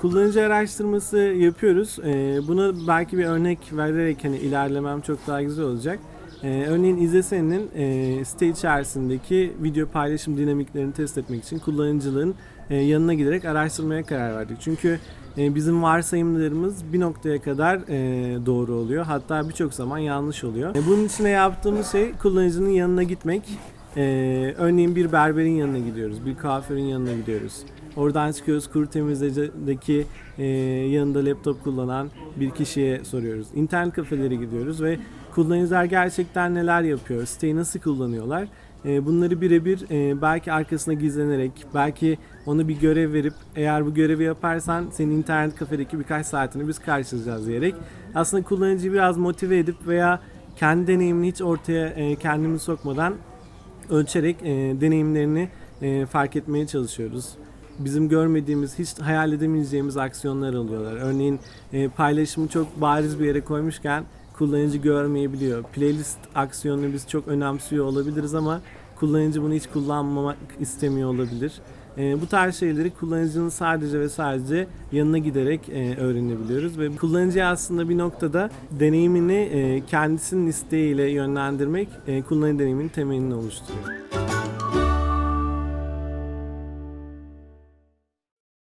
kullanıcı araştırması yapıyoruz. E, buna belki bir örnek vererek hani ilerlemem çok daha güzel olacak. E, örneğin İzlesen'in e, site içerisindeki video paylaşım dinamiklerini test etmek için kullanıcılığın e, yanına giderek araştırmaya karar verdik. Çünkü e, bizim varsayımlarımız bir noktaya kadar e, doğru oluyor. Hatta birçok zaman yanlış oluyor. E, bunun için yaptığımız şey kullanıcının yanına gitmek. E, örneğin bir berberin yanına gidiyoruz, bir kuaförün yanına gidiyoruz. Oradan çıkıyoruz kuru temizleyicideki e, yanında laptop kullanan bir kişiye soruyoruz. İnternet kafelere gidiyoruz ve kullanıcılar gerçekten neler yapıyor, siteyi nasıl kullanıyorlar. E, bunları birebir e, belki arkasına gizlenerek, belki ona bir görev verip eğer bu görevi yaparsan senin internet kafedeki birkaç saatini biz karşılayacağız diyerek aslında kullanıcıyı biraz motive edip veya kendi deneyimini hiç ortaya e, kendimizi sokmadan ölçerek e, deneyimlerini e, fark etmeye çalışıyoruz. Bizim görmediğimiz, hiç hayal edemeyeceğimiz aksiyonlar alıyorlar. Örneğin e, paylaşımı çok bariz bir yere koymuşken kullanıcı görmeyebiliyor. Playlist aksiyonunu biz çok önemsiyor olabiliriz ama kullanıcı bunu hiç kullanmamak istemiyor olabilir. E, bu tarz şeyleri kullanıcının sadece ve sadece yanına giderek e, öğrenebiliyoruz ve kullanıcıya aslında bir noktada deneyimini e, kendisinin isteğiyle yönlendirmek e, kullanıcı deneyiminin temelini oluşturuyor.